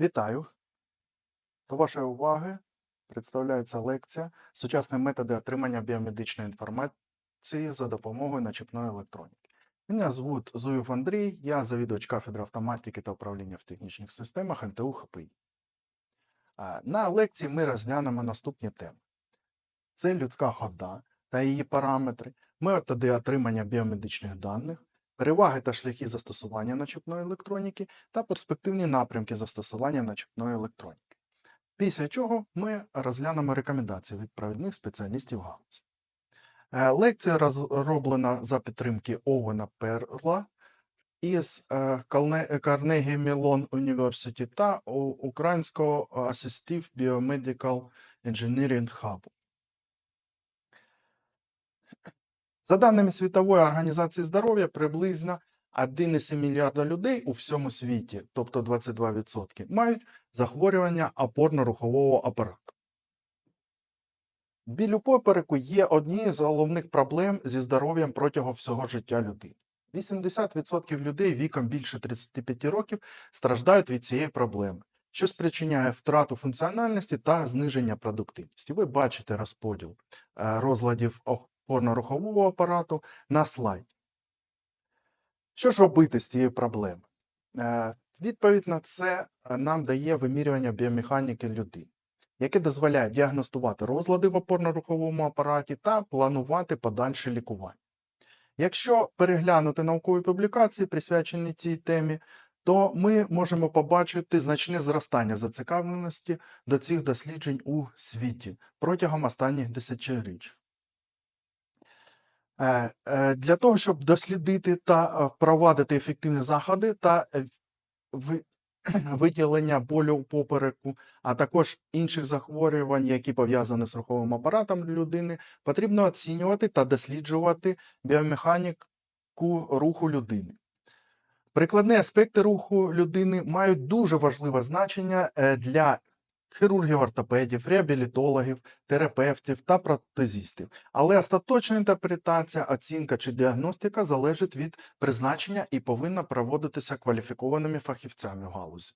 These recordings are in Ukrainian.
Вітаю! До вашої уваги представляється лекція Сучасні методи отримання біомедичної інформації за допомогою начіпної електроніки. Мене звуть Зуєв Андрій, я завідувач кафедри автоматики та управління в технічних системах НТУ ХПІ. На лекції ми розглянемо наступні теми: це людська хода та її параметри, методи отримання біомедичних даних, переваги та шляхи застосування начіпної електроніки та перспективні напрямки застосування начіпної електроніки. Після чого ми розглянемо рекомендації від провідних спеціалістів галузі. Е, Лекція розроблена за підтримки Овена Перла із е, Carnegie Mellon University та Українського Assistive Biomedical Engineering Hub. За даними Світової організації здоров'я, приблизно 1,7 мільярда людей у всьому світі, тобто 22%, мають захворювання опорно-рухового апарату. Біль у попереку є однією з головних проблем зі здоров'ям протягом всього життя людини. 80% людей віком більше 35 років страждають від цієї проблеми, що спричиняє втрату функціональності та зниження продуктивності. Ви бачите розподіл е, розладів опорно-рухового апарату на слайді. Що ж робити з цією проблемою? Е, Відповідь на це е, нам дає вимірювання біомеханіки людини, яке дозволяє діагностувати розлади в опорно-руховому апараті та планувати подальше лікування. Якщо переглянути наукові публікації, присвячені цій темі, то ми можемо побачити значне зростання зацікавленості до цих досліджень у світі протягом останніх десятиріч. Е, е, Для того, щоб дослідити та е, впровадити ефективні заходи та виділення болю попереку, а також інших захворювань, які пов'язані з руховим апаратом людини, потрібно оцінювати та досліджувати біомеханіку руху людини. Прикладні аспекти руху людини мають дуже важливе значення для хірургів, ортопедів, реабілітологів, терапевтів та протезістів. Але остаточна інтерпретація, оцінка чи діагностика залежить від призначення і повинна проводитися кваліфікованими фахівцями в галузі.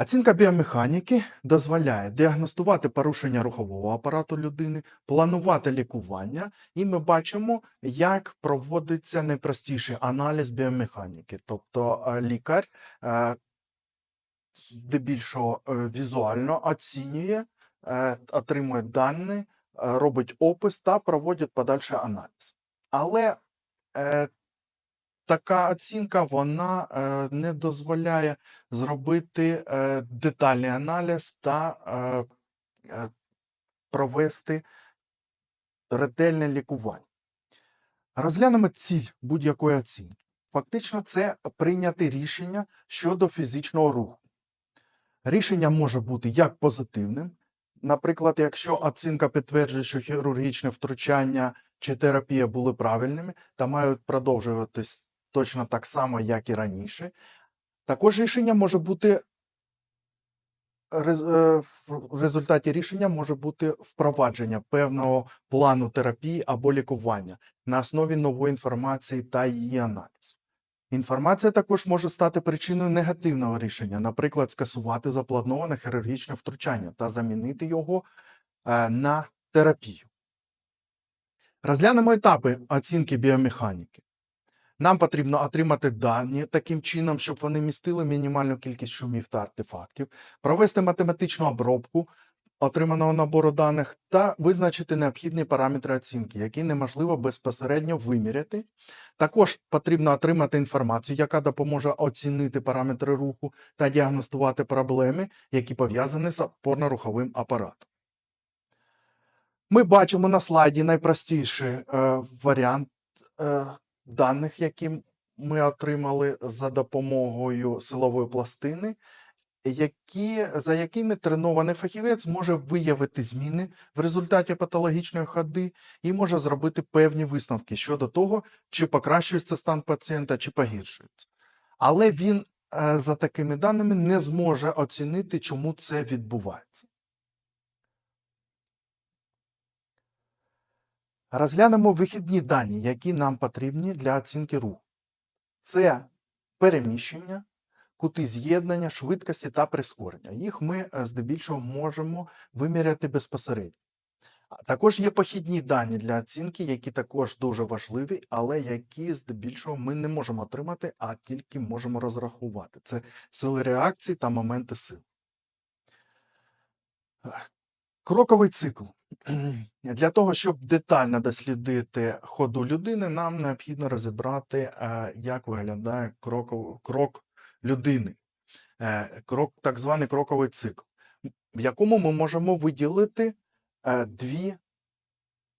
Оцінка біомеханіки дозволяє діагностувати порушення рухового апарату людини, планувати лікування, і ми бачимо, як проводиться найпростіший аналіз біомеханіки. Тобто е, лікар е, здебільшого е, візуально оцінює, отримує дані, робить опис та проводить подальший аналіз. Але така оцінка вона е, не дозволяє зробити е, детальний аналіз та е, е, провести ретельне лікування. Розглянемо ціль будь-якої оцінки. Фактично, це прийняти рішення щодо фізичного руху. Рішення може бути як позитивним, наприклад, якщо оцінка підтверджує, що хірургічне втручання чи терапія були правильними та мають продовжуватись точно так само, як і раніше. Також рішення може бути е, в результаті рішення може бути впровадження певного плану терапії або лікування на основі нової інформації та її аналізу. Інформація також може стати причиною негативного рішення, наприклад, скасувати заплановане хірургічне втручання та замінити його е, на терапію. Розглянемо етапи оцінки біомеханіки. Нам потрібно отримати дані таким чином, щоб вони містили мінімальну кількість шумів та артефактів, провести математичну обробку отриманого набору даних та визначити необхідні параметри оцінки, які неможливо безпосередньо виміряти. Також потрібно отримати інформацію, яка допоможе оцінити параметри руху та діагностувати проблеми, які пов'язані з опорно-руховим апаратом. Ми бачимо на слайді найпростіший е, варіант е, даних, які ми отримали за допомогою силової пластини, які, за якими тренований фахівець може виявити зміни в результаті патологічної ходи і може зробити певні висновки щодо того, чи покращується стан пацієнта, чи погіршується. Але він е, за такими даними не зможе оцінити, чому це відбувається. Розглянемо вихідні дані, які нам потрібні для оцінки руху. Це переміщення, кути з'єднання, швидкості та прискорення. Їх ми е, здебільшого можемо виміряти безпосередньо. Також є похідні дані для оцінки, які також дуже важливі, але які здебільшого ми не можемо отримати, а тільки можемо розрахувати. Це сили реакції та моменти сил. Кроковий цикл. Для того, щоб детально дослідити ходу людини, нам необхідно розібрати, е, як виглядає кроков- крок людини, Е, крок, так званий кроковий цикл, в якому ми можемо виділити е, дві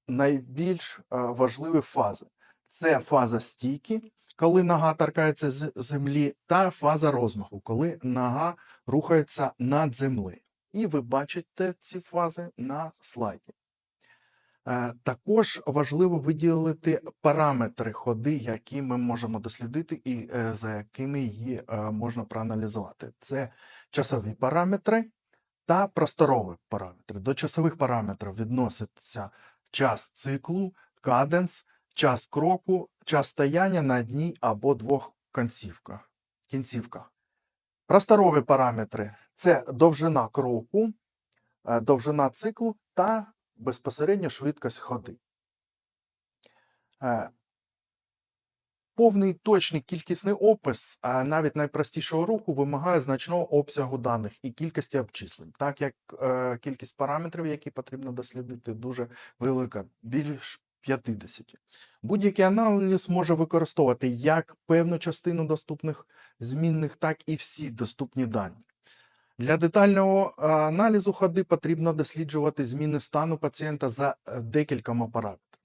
найбільш е, важливі фази. Це фаза стійки, коли нога торкається з землі, та фаза розмаху, коли нога рухається над землею. І ви бачите ці фази на слайді. Е, Також важливо виділити параметри ходи, які ми можемо дослідити і е, за якими її е, можна проаналізувати. Це часові параметри та просторові параметри. До часових параметрів відноситься час циклу, каденс, час кроку, час стояння на одній або двох кінцівках. кінцівках. Просторові параметри це довжина кроку, е, довжина циклу та безпосередньо швидкість ходи. Е, Повний точний кількісний опис навіть найпростішого руху вимагає значного обсягу даних і кількості обчислень, так як е, кількість параметрів, які потрібно дослідити, дуже велика, більш 50. Будь-який аналіз може використовувати як певну частину доступних змінних, так і всі доступні дані. Для детального е, аналізу ходи потрібно досліджувати зміни стану пацієнта за е, декількома параметрами.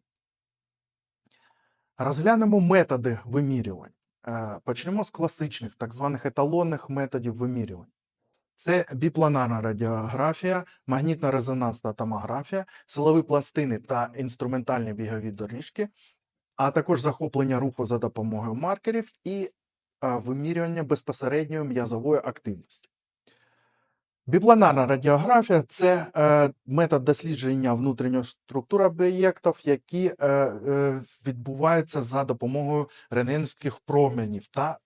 Розглянемо методи вимірювань. Е, Почнемо з класичних, так званих еталонних методів вимірювань. Це біпланарна радіографія, магнітно-резонансна томографія, силові пластини та інструментальні бігові доріжки, а також захоплення руху за допомогою маркерів і вимірювання безпосередньої м'язової активності. Біпланарна радіографія це е, метод дослідження внутрішньої структури об'єктів, які е, е, відбуваються за допомогою рентгенських променів та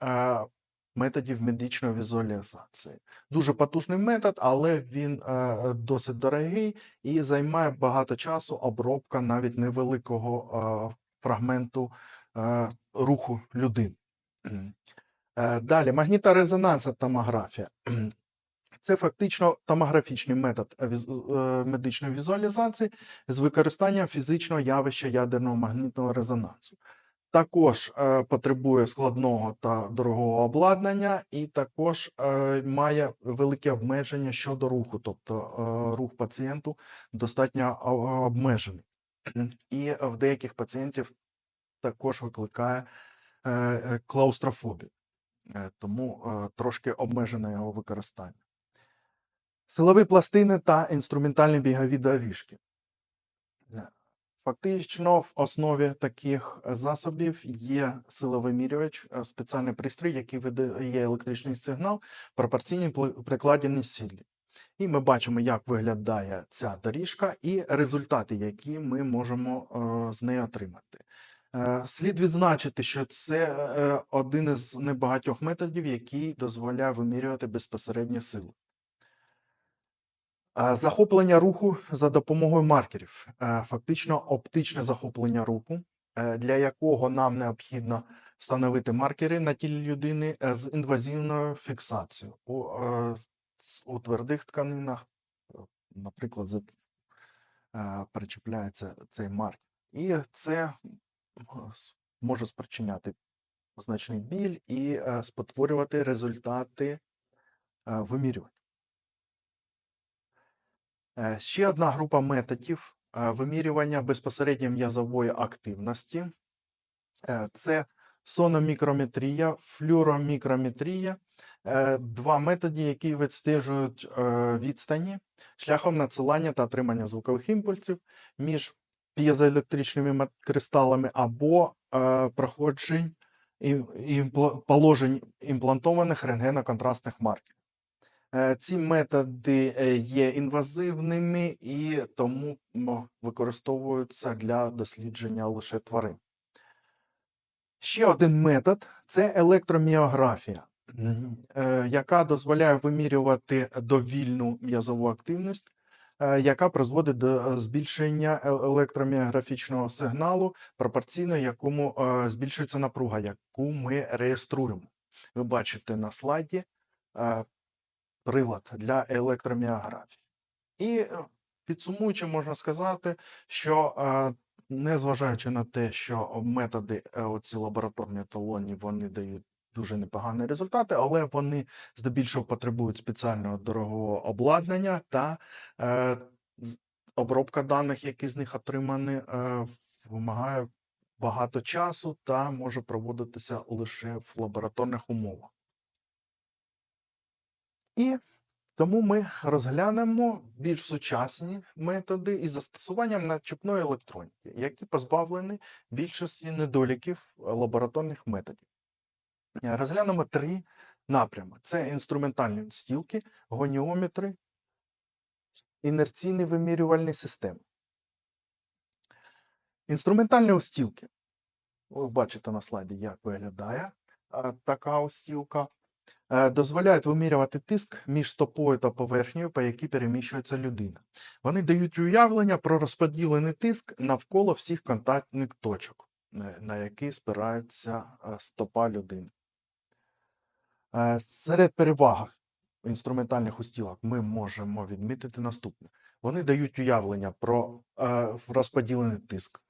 методів медичної візуалізації. Дуже потужний метод, але він досить дорогий і займає багато часу обробка навіть невеликого фрагменту руху людини. Далі магніторезонансна томографія. Це фактично томографічний метод е, медичної візуалізації з використанням фізичного явища ядерного магнітного резонансу. Також е, потребує складного та дорогого обладнання, і також е, має великі обмеження щодо руху, тобто рух пацієнту достатньо обмежений. І в деяких пацієнтів також викликає клаустрофобію, тому трошки обмежене його використання. Силові пластини та інструментальні бігові доріжки. Е, Фактично, в основі таких засобів є силовимірювач, е, спеціальний пристрій, який видає електричний сигнал пропорційній пли- прикладеній силі. І ми бачимо, як виглядає ця доріжка і результати, які ми можемо е, з неї отримати. Слід відзначити, що це один із небагатьох методів, який дозволяє вимірювати безпосередньо силу. Захоплення руху за допомогою маркерів, Е, фактично оптичне захоплення руху, е, для якого нам необхідно встановити маркери на тілі людини е, з інвазивною фіксацією у, у твердих тканинах, наприклад, причіпляється цей маркер. І це може спричиняти значний біль і спотворювати результати вимірювань. Е, Ще одна група методів вимірювання безпосередньо м'язової активності. Е, Це сономікрометрія, флюромікрометрія. Е, Два методи, які відстежують е, відстані шляхом надсилання та отримання звукових імпульсів між п'єзоелектричними кристалами або проходжень імпла- положень імплантованих рентгеноконтрастних маркерів. Е, Ці методи е, є інвазивними і тому використовуються для дослідження лише тварин. Ще один метод це електроміографія, е, яка дозволяє вимірювати довільну м'язову активність, яка призводить до збільшення електроміографічного сигналу, пропорційно якому збільшується напруга, яку ми реєструємо. Ви бачите на слайді прилад для електроміографії. І е, підсумуючи, можна сказати, що е, незважаючи на те, що методи е, оці лабораторні еталонні, вони дають дуже непогані результати, але вони здебільшого потребують спеціального дорогого обладнання та е, обробка даних, які з них отримані, е, вимагає багато часу та може проводитися лише в лабораторних умовах. І тому ми розглянемо більш сучасні методи із застосуванням начіпної електроніки, які позбавлені більшості недоліків лабораторних методів. Розглянемо три напрями: це інструментальні стілки, гоніометри, інерційні вимірювальні системи. Інструментальні устілки. Ви бачите на слайді, як виглядає така устілка. Е, Дозволяють вимірювати тиск між стопою та поверхнею, по якій переміщується людина. Вони дають уявлення про розподілений тиск навколо всіх контактних точок, е, на які спирається е, стопа людини. Серед переваг інструментальних устілок ми можемо відмітити наступне: вони дають уявлення про розподілений тиск,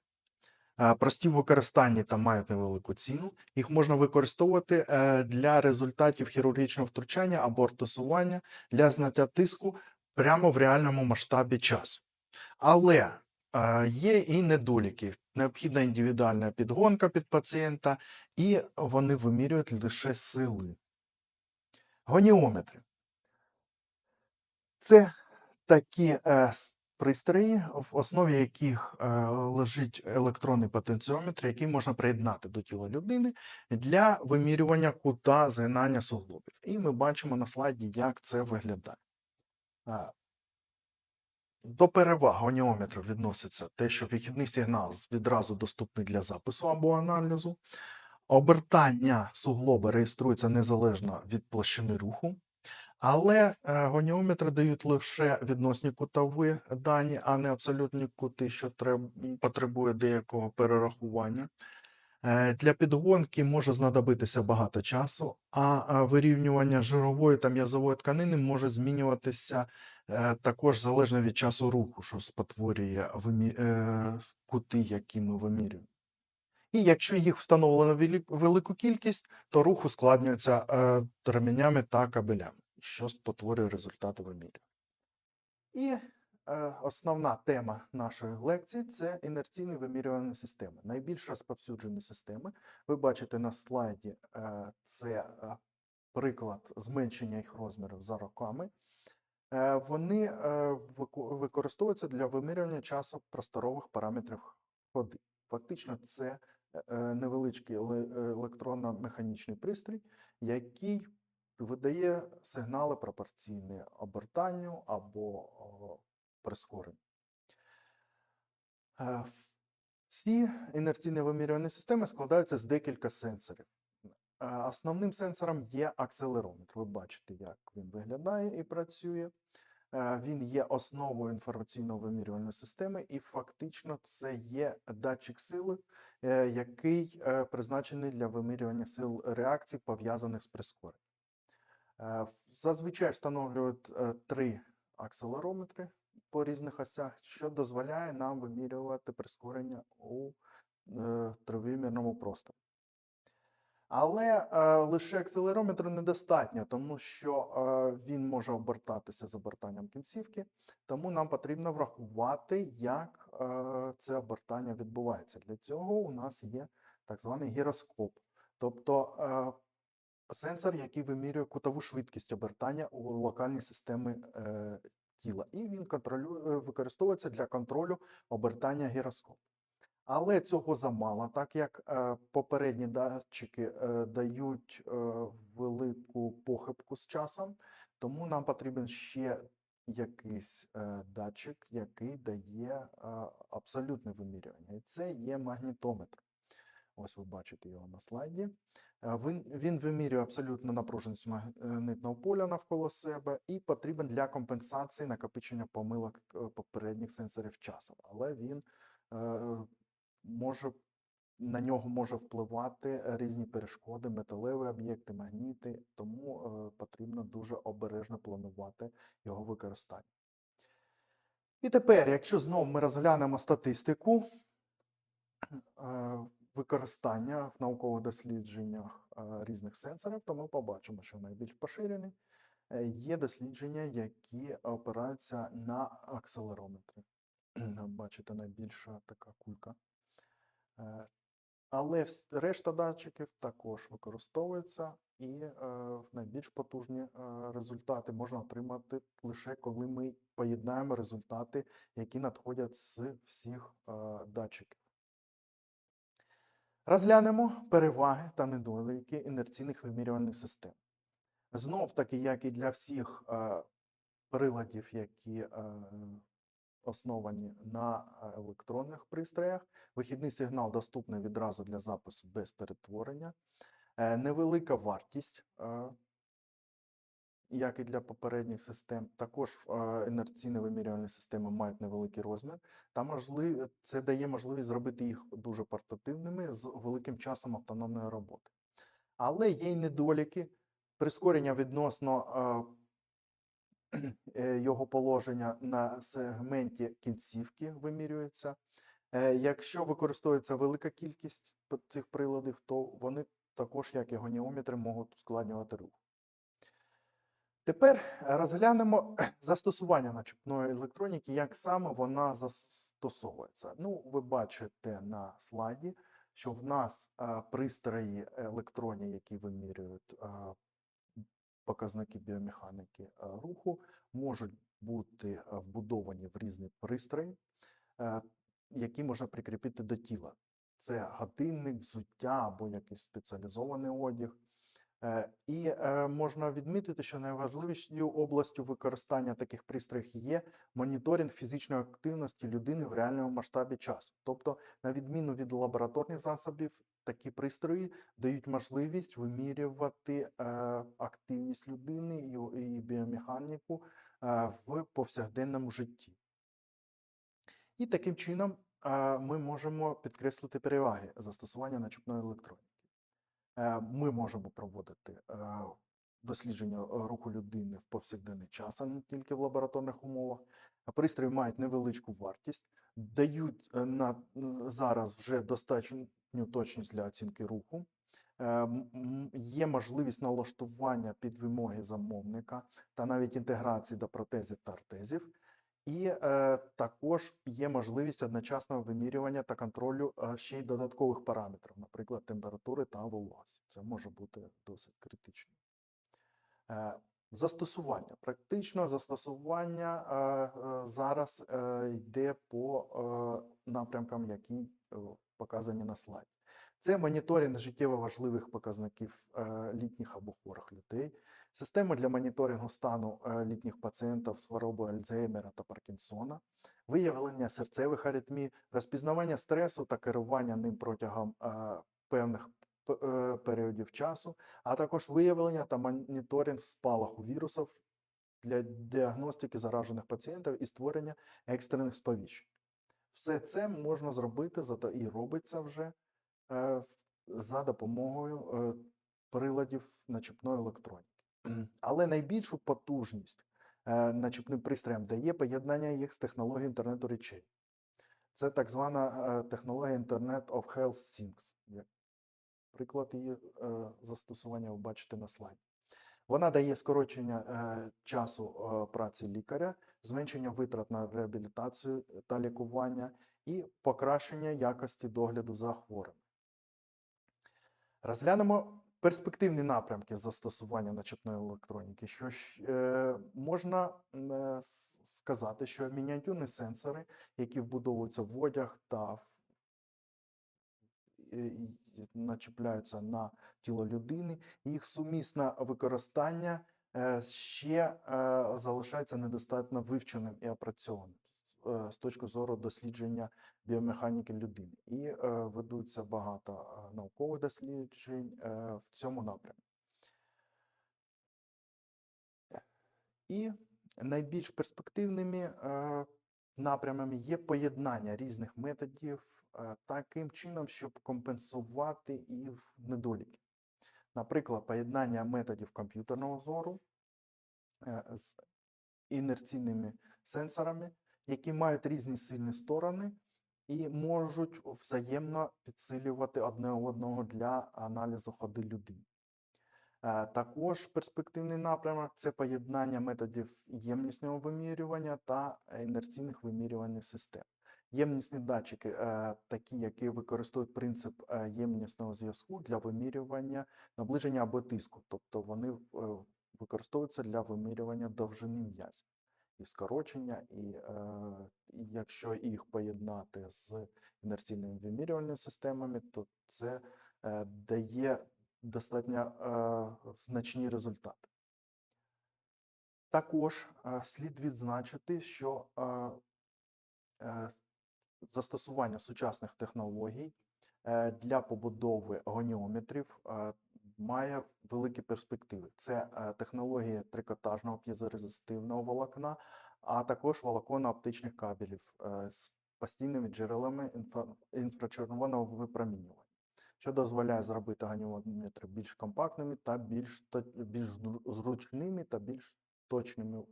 прості в використанні та мають невелику ціну. Їх можна використовувати е, для результатів хірургічного втручання або ортосування для зняття тиску прямо в реальному масштабі часу. Але е, є і недоліки. Необхідна індивідуальна підгонка під пацієнта, і вони вимірюють лише сили. Гоніометри. Це такі е, пристрої, в основі яких е, лежить електронний потенціометр, який можна приєднати до тіла людини для вимірювання кута згинання суглобів. І ми бачимо на слайді, як це виглядає. Е, До переваг гоніометру відноситься те, що вихідний сигнал відразу доступний для запису або аналізу. Обертання суглоба реєструється незалежно від площини руху. Але е, гоніометри дають лише відносні кутові дані, а не абсолютні кути, що треб, потребує деякого перерахування. Е, Для підгонки може знадобитися багато часу, а вирівнювання жирової та м'язової тканини може змінюватися е, також залежно від часу руху, що спотворює вимі... кути, які ми вимірюємо. І якщо їх встановлено велику кількість, то рух ускладнюється ременями та кабелями, що спотворює результати вимірювання. І е, основна тема нашої лекції це інерційні вимірювальні системи. Найбільш розповсюджені системи. Ви бачите на слайді е, це е, приклад зменшення їх розмірів за роками. Е, Вони е, використовуються для вимірювання часу просторових параметрів ходи. Фактично, це е, е, невеличкий електронно-механічний пристрій, який видає сигнали пропорційні обертанню або прискоренню. Е, Ці інерційні вимірювальні системи складаються з декілька сенсорів. Е, Основним сенсором є акселерометр. Ви бачите, як він виглядає і працює. Е, Він є основою інформаційно-вимірювальної системи, і фактично це є датчик сили, який призначений для вимірювання сил реакцій, пов'язаних з прискоренням. Е, Зазвичай встановлюють е, три акселерометри по різних осях, що дозволяє нам вимірювати прискорення у е, тривимірному просторі. Але лише акселерометру недостатньо, тому що він може обертатися з обертанням кінцівки, тому нам потрібно врахувати, як це обертання відбувається. Для цього у нас є так званий гіроскоп, тобто сенсор, який вимірює кутову швидкість обертання у локальній системі е, тіла, і він контролює, використовується для контролю обертання гіроскопу. Але цього замало, так як е, попередні датчики е, дають е, велику похибку з часом, тому нам потрібен ще якийсь е, датчик, який дає е, абсолютне вимірювання. І це є магнітометр. Ось ви бачите його на слайді. Е, Він, він вимірює абсолютну напруженість магнитного поля навколо себе і потрібен для компенсації накопичення помилок е, попередніх сенсорів часу. Але він е, може на нього може впливати різні перешкоди, металеві об'єкти, магніти, тому е, потрібно дуже обережно планувати його використання. І тепер, якщо знову ми розглянемо статистику е, використання в наукових дослідженнях е, різних сенсорів, то ми побачимо, що найбільш поширені е, є дослідження, які опираються на акселерометри. Бачите, найбільша така кулька. Е, Але решта датчиків також використовується, і найбільш потужні результати можна отримати лише коли ми поєднаємо результати, які надходять з всіх датчиків. Розглянемо переваги та недоліки інерційних вимірювальних систем. Знов таки, як і для всіх е, приладів, які е, основані на е, електронних пристроях, вихідний сигнал доступний відразу для запису без перетворення, Е, невелика вартість, е, як і для попередніх систем. Також інерційні вимірювальні системи мають невеликий розмір, та можливі, це дає можливість зробити їх дуже портативними з великим часом автономної роботи. Але є й недоліки, прискорення відносно е, його положення на сегменті кінцівки вимірюється. Е, Якщо використовується велика кількість цих приладів, то вони також, як і гоніометри, можуть ускладнювати рух. Тепер розглянемо застосування начепної електроніки, як саме вона застосовується. Ну, ви бачите на слайді, що в нас е, пристрої електронні, які вимірюють е, показники біомеханіки е, руху, можуть бути вбудовані в різні пристрої, які можна прикріпити до тіла. Це годинник, взуття або якийсь спеціалізований одяг. Е, І е, можна відмітити, що найважливішою областю використання таких пристроїв є моніторинг фізичної активності людини в реальному масштабі часу. Тобто, на відміну від лабораторних засобів, такі пристрої дають можливість вимірювати е, активність людини і, біомеханіку в повсякденному житті. І таким чином ми можемо підкреслити переваги застосування начепної електроніки. Е, Ми можемо проводити е, дослідження е, руху людини в повсякденний час, а не тільки в лабораторних умовах. Пристрої мають невеличку вартість, дають на зараз вже достатню точність для оцінки руху. Є можливість налаштування під вимоги замовника та навіть інтеграції до протезів та артезів. І е, також є можливість одночасного вимірювання та контролю ще й додаткових параметрів, наприклад, температури та вологості. Це може бути досить критично. Е, застосування. Практично застосування е, зараз е, йде по е, напрямкам, які е, показані на слайді. Це моніторинг життєво важливих показників е, літніх або хворих людей, система для моніторингу стану е, літніх пацієнтів з хворобою Альцгеймера та Паркінсона, виявлення серцевих аритмій, розпізнавання стресу та керування ним протягом е, певних періодів часу, а також виявлення та моніторинг спалаху вірусів для діагностики заражених пацієнтів і створення екстрених сповіщень. Все це можна зробити зато і робиться вже за допомогою е, приладів начепної електроніки. Але найбільшу потужність е, начепним пристроям дає поєднання їх з технологією інтернету речей. Це так звана е, технологія Internet of Health Things. Приклад її е, застосування ви бачите на слайді. Вона дає скорочення е, часу е, праці лікаря, зменшення витрат на реабілітацію та лікування і покращення якості догляду за хворими. Розглянемо перспективні напрямки застосування начепної електроніки. Що е, можна е, сказати, що мініатюрні сенсори, які вбудовуються в одяг та в е, начепляються на тіло людини, їх сумісне використання е, ще е, залишається недостатньо вивченим і опрацьованим. Е, з точки зору дослідження біомеханіки людини. І е, ведуться багато е, наукових досліджень в цьому напрямку. І найбільш перспективними напрямами є поєднання різних методів таким чином, щоб компенсувати їх недоліки. Наприклад, поєднання методів комп'ютерного зору з інерційними сенсорами, які мають різні сильні сторони і можуть взаємно підсилювати одне одного для аналізу ходи людини. Е, Також перспективний напрямок це поєднання методів ємнісного вимірювання та інерційних вимірювальних систем. Ємнісні датчики, е, такі, які використовують принцип е, ємнісного зв'язку для вимірювання наближення або тиску, тобто вони використовуються для вимірювання довжини м'язів і скорочення, і, е, якщо їх поєднати з інерційними вимірювальними системами, то це е, дає достатньо е, значні результати. Також е, слід відзначити, що е, е, застосування сучасних технологій е, для побудови гоніометрів е, має великі перспективи. Це е, технології трикотажного п'єзорезистивного волокна, а також волоконно-оптичних кабелів е, з постійними джерелами інфрачервоного випромінювання що дозволяє зробити ганіометри більш компактними та більш, більш зручними та більш точними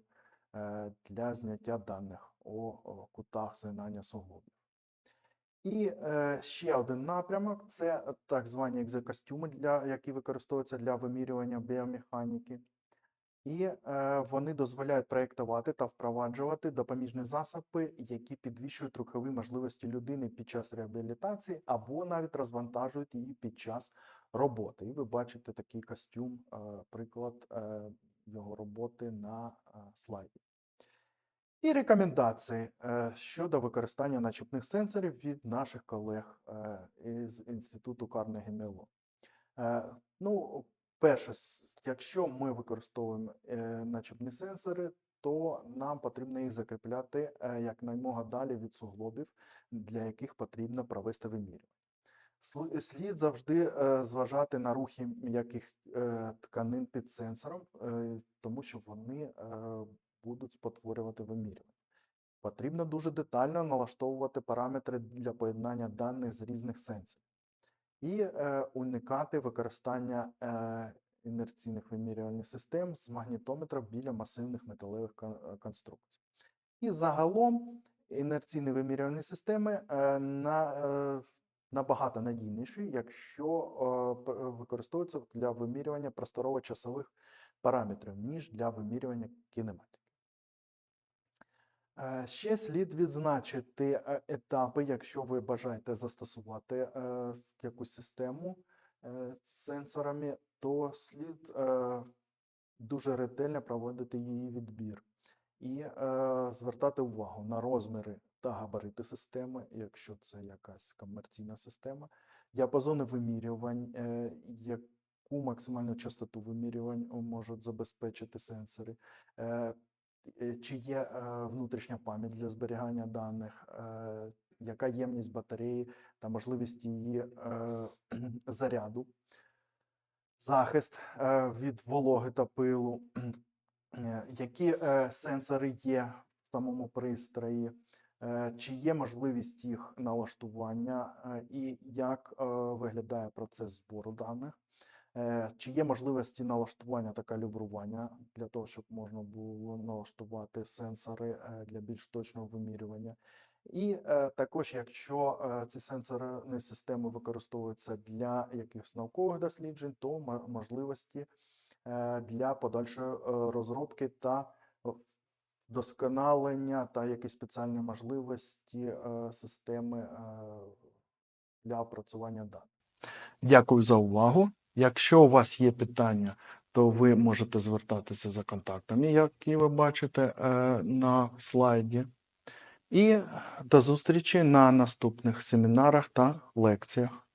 е, для зняття даних у кутах згинання суглобів. І е, ще один напрямок це так звані екзокостюми, для, які використовуються для вимірювання біомеханіки. І е, вони дозволяють проєктувати та впроваджувати допоміжні засоби, які підвищують рухові можливості людини під час реабілітації або навіть розвантажують її під час роботи. І ви бачите такий костюм, е, приклад е, його роботи на е, слайді. І рекомендації е, щодо використання начупних сенсорів від наших колег е, із Інституту Карнегі Меллон. Е, Ну, перше, якщо ми використовуємо е, начебні сенсори, то нам потрібно їх закріпляти е, якнаймога далі від суглобів, для яких потрібно провести вимірювання. Слід завжди зважати на рухи м'яких тканин під сенсором, тому що вони будуть спотворювати вимірювання. Потрібно дуже детально налаштовувати параметри для поєднання даних з різних сенсорів і е, уникати використання е, інерційних вимірювальних систем з магнітометра біля масивних металевих е, конструкцій. І загалом інерційні вимірювальні системи е, на, е, набагато надійніші, якщо е, використовуються для вимірювання просторово-часових параметрів, ніж для вимірювання кінематики. Е, Ще слід відзначити е, етапи, якщо ви бажаєте застосувати е, якусь систему з сенсорами, то слід дуже ретельно проводити її відбір і звертати увагу на розміри та габарити системи, якщо це якась комерційна система, діапазони вимірювань, яку максимальну частоту вимірювань можуть забезпечити сенсори. Е, чи є е, внутрішня пам'ять для зберігання даних, е, яка ємність батареї та можливість її заряду, захист від вологи та пилу, які сенсори є в самому пристрої, чи є можливість їх налаштування, і як виглядає процес збору даних. Е, Чи є можливості налаштування та калібрування для того, щоб можна було налаштувати сенсори е, для більш точного вимірювання? І е, також, якщо ці сенсорні системи використовуються для якихось наукових досліджень, то мо- можливості для подальшої розробки та вдосконалення та якісь спеціальні можливості системи для опрацювання даних. Дякую за увагу. Якщо у вас є питання, то ви можете звертатися за контактами, які ви бачите е, на слайді. І до зустрічі на наступних семінарах та лекціях.